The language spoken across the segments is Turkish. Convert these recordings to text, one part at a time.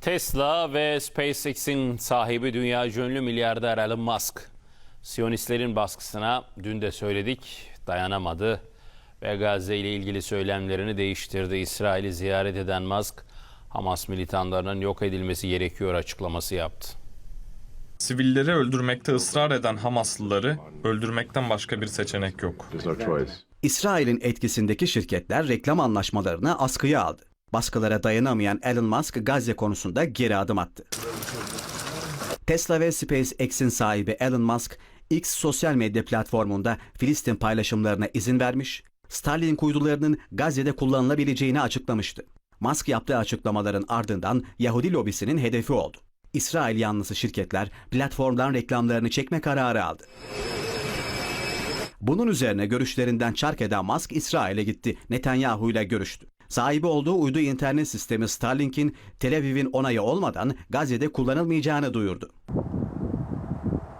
Tesla ve SpaceX'in sahibi dünya ünlü milyarder Elon Musk. Siyonistlerin baskısına dün de söyledik dayanamadı ve Gazze ile ilgili söylemlerini değiştirdi. İsrail'i ziyaret eden Musk, Hamas militanlarının yok edilmesi gerekiyor açıklaması yaptı. Sivilleri öldürmekte ısrar eden Hamaslıları öldürmekten başka bir seçenek yok. İsrail'in etkisindeki şirketler reklam anlaşmalarını askıya aldı. Baskılara dayanamayan Elon Musk Gazze konusunda geri adım attı. Tesla ve SpaceX'in sahibi Elon Musk, X sosyal medya platformunda Filistin paylaşımlarına izin vermiş, Starlink uydularının Gazze'de kullanılabileceğini açıklamıştı. Musk yaptığı açıklamaların ardından Yahudi lobisinin hedefi oldu. İsrail yanlısı şirketler platformdan reklamlarını çekme kararı aldı. Bunun üzerine görüşlerinden çark eden Musk İsrail'e gitti. Netanyahu ile görüştü. Sahibi olduğu uydu internet sistemi Starlink'in Tel Aviv'in onayı olmadan Gazze'de kullanılmayacağını duyurdu.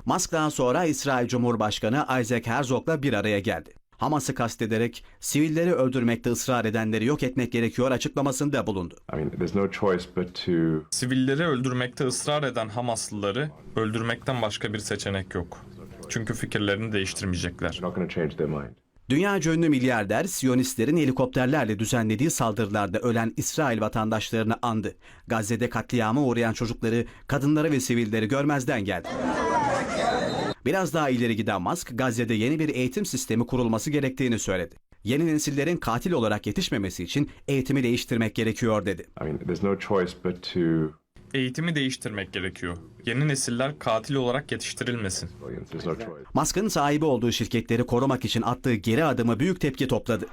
Musk daha sonra İsrail Cumhurbaşkanı Isaac Herzog'la bir araya geldi. Hamas'ı kastederek sivilleri öldürmekte ısrar edenleri yok etmek gerekiyor açıklamasında bulundu. I mean, there's no choice but to Sivilleri öldürmekte ısrar eden Hamaslıları öldürmekten başka bir seçenek yok. Çünkü fikirlerini değiştirmeyecekler. Dünya ünlü milyarder Siyonistlerin helikopterlerle düzenlediği saldırılarda ölen İsrail vatandaşlarını andı. Gazze'de katliama uğrayan çocukları, kadınları ve sivilleri görmezden geldi. Biraz daha ileri giden Musk, Gazze'de yeni bir eğitim sistemi kurulması gerektiğini söyledi. Yeni nesillerin katil olarak yetişmemesi için eğitimi değiştirmek gerekiyor dedi. I mean, Eğitimi değiştirmek gerekiyor. Yeni nesiller katil olarak yetiştirilmesin. Musk'ın sahibi olduğu şirketleri korumak için attığı geri adımı büyük tepki topladı.